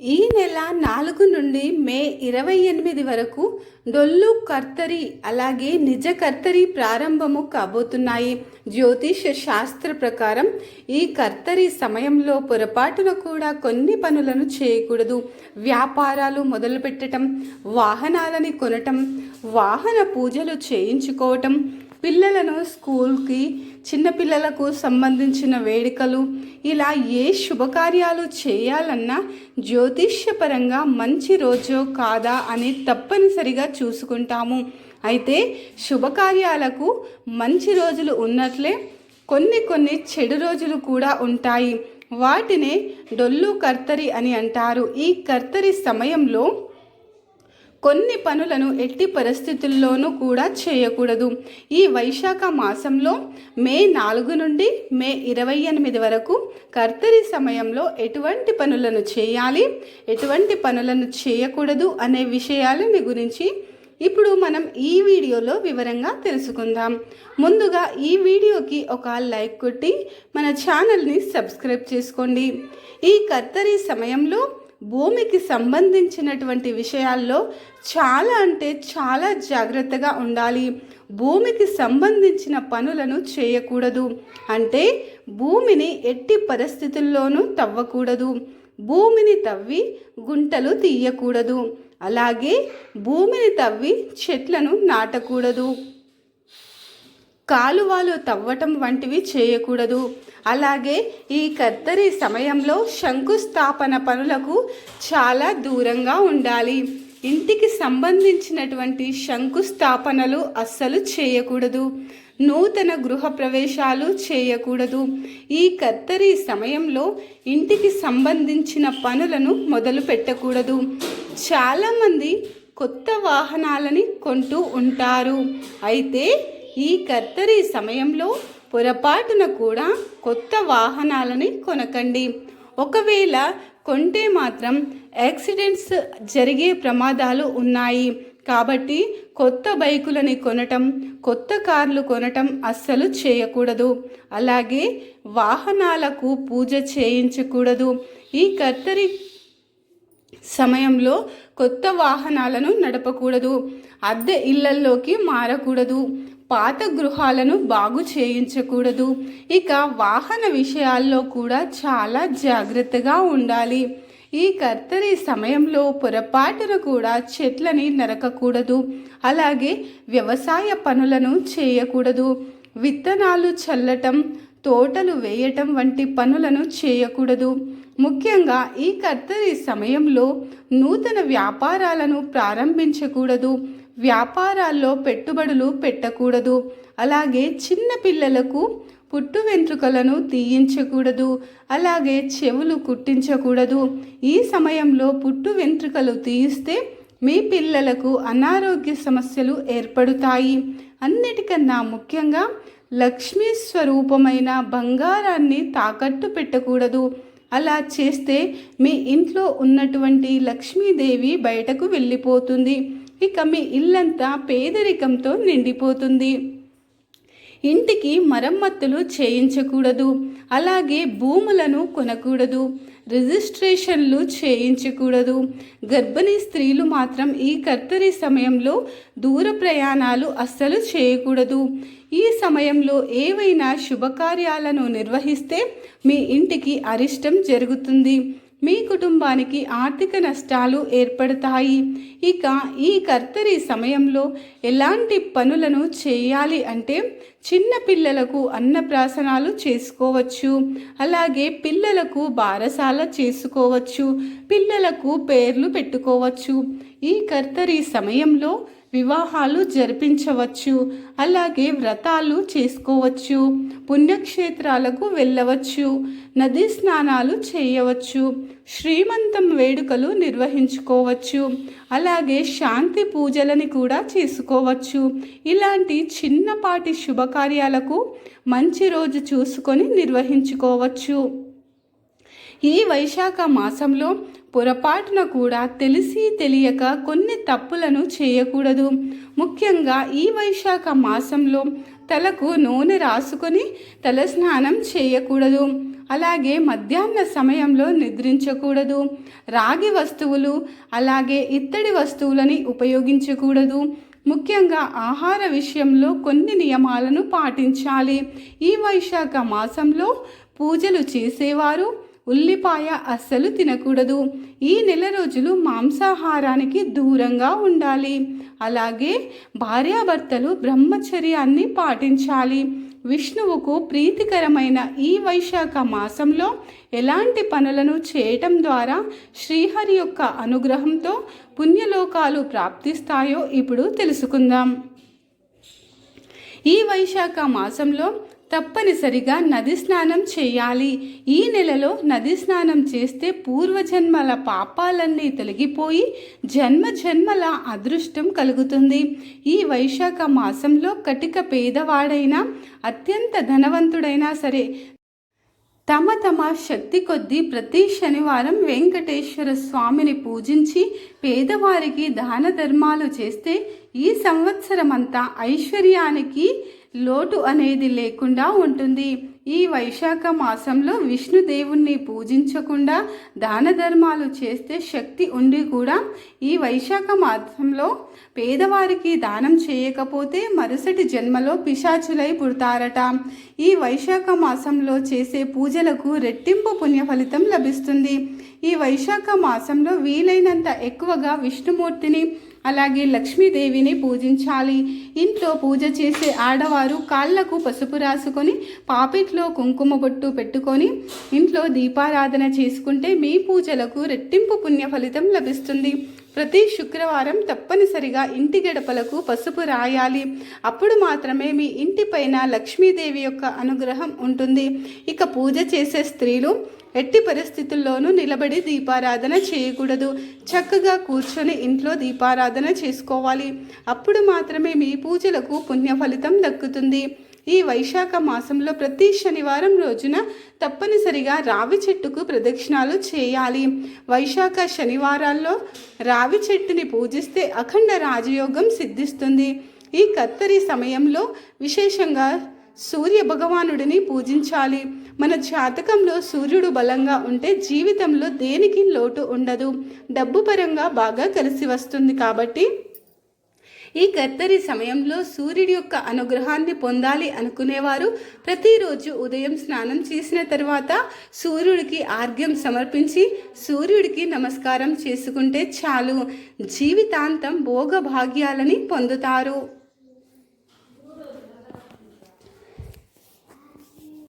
ఈ నెల నాలుగు నుండి మే ఇరవై ఎనిమిది వరకు డొల్లు కర్తరి అలాగే నిజ కర్తరి ప్రారంభము కాబోతున్నాయి. జ్యోతిష శాస్త్ర ప్రకారం ఈ కర్తరి సమయంలో పొరపాటున కూడా కొన్ని పనులను చేయకూడదు. వ్యాపారాలు మొదలుపెట్టడం వాహనాలని కొనటం వాహన పూజలు చేయించుకోవటం పిల్లలను స్కూల్కి చిన్నపిల్లలకు సంబంధించిన వేడుకలు. ఇలా ఏ శుభకార్యాలు చేయాలన్నా జ్యోతిష్యపరంగా మంచి రోజో కాదా అని తప్పనిసరిగా చూసుకుంటాము. అయితే శుభకార్యాలకు మంచి రోజులు ఉన్నట్లే కొన్ని కొన్ని చెడు రోజులు కూడా ఉంటాయి. వాటినే డొల్లు కర్తరి అని అంటారు. ఈ కర్తరి సమయంలో కొన్ని పనులను ఎట్టి పరిస్థితుల్లోనూ కూడా చేయకూడదు. ఈ వైశాఖ మాసంలో మే నాలుగు నుండి మే ఇరవై ఎనిమిది వరకు కర్తరి సమయంలో ఎటువంటి పనులను చేయాలి ఎటువంటి పనులను చేయకూడదు అనే విషయాలని గురించి ఇప్పుడు మనం ఈ వీడియోలో వివరంగా తెలుసుకుందాం. ముందుగా ఈ వీడియోకి ఒక లైక్ కొట్టి మన ఛానల్ని సబ్స్క్రైబ్ చేసుకోండి. ఈ కర్తరి సమయంలో భూమికి సంబంధించినటువంటి విషయాల్లో చాలా అంటే చాలా జాగ్రత్తగా ఉండాలి. భూమికి సంబంధించిన పనులను చేయకూడదు. అంటే భూమిని ఎట్టి పరిస్థితుల్లోనూ తవ్వకూడదు. భూమిని తవ్వి గుంటలు తీయకూడదు. అలాగే భూమిని తవ్వి చెట్లను నాటకూడదు. కాలువలు తవ్వటం వంటివి చేయకూడదు. అలాగే ఈ కత్తరి సమయంలో శంకుస్థాపన పనులకు చాలా దూరంగా ఉండాలి. ఇంటికి సంబంధించినటువంటి శంకుస్థాపనలు అస్సలు చేయకూడదు. నూతన గృహప్రవేశాలు చేయకూడదు. ఈ కత్తరి సమయంలో ఇంటికి సంబంధించిన పనులను మొదలు పెట్టకూడదు. చాలామంది కొత్త వాహనాలని కొంటూ ఉంటారు. అయితే ఈ కత్తరి సమయంలో పొరపాటున కూడా కొత్త వాహనాలని కొనకండి. ఒకవేళ కొంటే మాత్రం యాక్సిడెంట్స్ జరిగే ప్రమాదాలు ఉన్నాయి. కాబట్టి కొత్త బైకులని కొనటం కొత్త కార్లు కొనటం అస్సలు చేయకూడదు. అలాగే వాహనాలకు పూజ చేయించకూడదు. ఈ కత్తరి సమయంలో కొత్త వాహనాలను నడపకూడదు. అద్దె ఇళ్ళల్లోకి మారకూడదు. పాత గృహాలను బాగు చేయించకూడదు. ఇక వాహన విషయాల్లో కూడా చాలా జాగ్రత్తగా ఉండాలి. ఈ కర్తరి సమయంలో పొరపాటున కూడా చెట్లని నరకకూడదు. అలాగే వ్యవసాయ పనులను చేయకూడదు. విత్తనాలు చల్లటం తోటలు వేయటం వంటి పనులను చేయకూడదు. ముఖ్యంగా ఈ కర్తరి సమయంలో నూతన వ్యాపారాలను ప్రారంభించకూడదు. వ్యాపారాల్లో పెట్టుబడులు పెట్టకూడదు. అలాగే చిన్న పిల్లలకు పుట్టు వెంట్రుకలను తీయించకూడదు. అలాగే చెవులు కుట్టించకూడదు. ఈ సమయంలో పుట్టు వెంట్రుకలు తీయిస్తే మీ పిల్లలకు అనారోగ్య సమస్యలు ఏర్పడుతాయి. అన్నిటికన్నా ముఖ్యంగా లక్ష్మీ స్వరూపమైన బంగారాన్ని తాకట్టు పెట్టకూడదు. అలా చేస్తే మీ ఇంట్లో ఉన్నటువంటి లక్ష్మీదేవి బయటకు వెళ్ళిపోతుంది. ఇక మీ ఇల్లంతా పేదరికంతో నిండిపోతుంది. ఇంటికి మరమ్మతులు చేయించకూడదు. అలాగే భూములను కొనకూడదు. రిజిస్ట్రేషన్లు చేయించకూడదు. గర్భిణీ స్త్రీలు మాత్రం ఈ కర్తరి సమయంలో దూర ప్రయాణాలు అస్సలు చేయకూడదు. ఈ సమయంలో ఏవైనా శుభకార్యాలను నిర్వహిస్తే మీ ఇంటికి అరిష్టం జరుగుతుంది. మీ కుటుంబానికి ఆర్థిక నష్టాలు ఏర్పడతాయి. ఇక ఈ కర్తరి సమయంలో ఎలాంటి పనులను చేయాలి అంటే చిన్న పిల్లలకు అన్నప్రాసనాలు చేసుకోవచ్చు. అలాగే పిల్లలకు బారసాల చేసుకోవచ్చు. పిల్లలకు పేర్లు పెట్టుకోవచ్చు. ఈ కర్తరి సమయంలో వివాహాలు జరిపించవచ్చు. అలాగే వ్రతాలు చేసుకోవచ్చు. పుణ్యక్షేత్రాలకు వెళ్ళవచ్చు. నదీ స్నానాలు చేయవచ్చు. శ్రీమంతం వేడుకలు నిర్వహించుకోవచ్చు. అలాగే శాంతి పూజలని కూడా చేసుకోవచ్చు. ఇలాంటి చిన్నపాటి శుభకార్యాలకు మంచి రోజు చూసుకొని నిర్వహించుకోవచ్చు. ఈ వైశాఖ మాసంలో పొరపాటున కూడా తెలిసి తెలియక కొన్ని తప్పులను చేయకూడదు. ముఖ్యంగా ఈ వైశాఖ మాసంలో తలకు నూనె రాసుకొని తలస్నానం చేయకూడదు. అలాగే మధ్యాహ్న సమయంలో నిద్రించకూడదు. రాగి వస్తువులు అలాగే ఇత్తడి వస్తువులని ఉపయోగించకూడదు. ముఖ్యంగా ఆహార విషయంలో కొన్ని నియమాలను పాటించాలి. ఈ వైశాఖ మాసంలో పూజలు చేసేవారు ఉల్లిపాయ అస్సలు తినకూడదు. ఈ నెల రోజులు మాంసాహారానికి దూరంగా ఉండాలి. అలాగే భార్యాభర్తలు బ్రహ్మచర్యాన్ని పాటించాలి. విష్ణువుకు ప్రీతికరమైన ఈ వైశాఖ మాసంలో ఎలాంటి పనులను చేయటం ద్వారా శ్రీహరి యొక్క అనుగ్రహంతో పుణ్యలోకాలు ప్రాప్తిస్తాయో ఇప్పుడు తెలుసుకుందాం. ఈ వైశాఖ మాసంలో తప్పనిసరిగా నది స్నానం చేయాలి. ఈ నెలలో నది స్నానం చేస్తే పూర్వజన్మల పాపాలన్నీ తొలగిపోయి జన్మ జన్మల అదృష్టం కలుగుతుంది. ఈ వైశాఖ మాసంలో కటిక పేదవాడైనా అత్యంత ధనవంతుడైనా సరే తమ తమ శక్తి కొద్దీ ప్రతి శనివారం వెంకటేశ్వర స్వామిని పూజించి పేదవారికి దాన ధర్మాలు చేస్తే ఈ సంవత్సరమంతా ఐశ్వర్యానికి లోటు అనేది లేకుండా ఉంటుంది. ఈ వైశాఖ మాసంలో విష్ణుదేవుణ్ణి పూజించకుండా దాన ధర్మాలు చేస్తే శక్తి ఉండి కూడా ఈ వైశాఖ మాసంలో పేదవారికి దానం చేయకపోతే మరుసటి జన్మలో పిశాచులై పుడతారట. ఈ వైశాఖ మాసంలో చేసే పూజలకు రెట్టింపు పుణ్య ఫలితం లభిస్తుంది. ఈ వైశాఖ మాసంలో వీలైనంత ఎక్కువగా విష్ణుమూర్తిని అలాగే లక్ష్మీదేవిని పూజించాలి. ఇంట్లో పూజ చేసే ఆడవారు కాళ్ళకు పసుపు రాసుకొని పాపిట్లో కుంకుమ బొట్టు పెట్టుకొని ఇంట్లో దీపారాధన చేసుకుంటే మీ పూజలకు రెట్టింపు పుణ్య ఫలితం లభిస్తుంది. ప్రతి శుక్రవారం తప్పనిసరిగా ఇంటి గడపలకు పసుపు రాయాలి. అప్పుడు మాత్రమే మీ ఇంటిపైన లక్ష్మీదేవి యొక్క అనుగ్రహం ఉంటుంది. ఇక పూజ చేసే స్త్రీలు ఎట్టి పరిస్థితుల్లోనూ నిలబడి దీపారాధన చేయకూడదు. చక్కగా కూర్చొని ఇంట్లో దీపారాధన చేసుకోవాలి. అప్పుడు మాత్రమే మీ పూజలకు పుణ్య ఫలితం దక్కుతుంది. ఈ వైశాఖ మాసంలో ప్రతి శనివారం రోజున తప్పనిసరిగా రావి చెట్టుకు ప్రదక్షిణాలు చేయాలి. వైశాఖ శనివారాల్లో రావి చెట్టుని పూజిస్తే అఖండ రాజయోగం సిద్ధిస్తుంది. ఈ కత్తరి సమయంలో విశేషంగా సూర్య భగవానుడిని పూజించాలి. మన జాతకంలో సూర్యుడు బలంగా ఉంటే జీవితంలో దేనికి లోటు ఉండదు. డబ్బు పరంగా బాగా కలిసి వస్తుంది కాబట్టి ఈ కత్తరి సమయంలో సూర్యుడి యొక్క అనుగ్రహాన్ని పొందాలి అనుకునేవారు. ప్రతిరోజు ఉదయం స్నానం చేసిన తర్వాత సూర్యుడికి ఆర్ఘ్యం సమర్పించి సూర్యుడికి నమస్కారం చేసుకుంటే చాలు. జీవితాంతం భోగభాగ్యాలని పొందుతారు.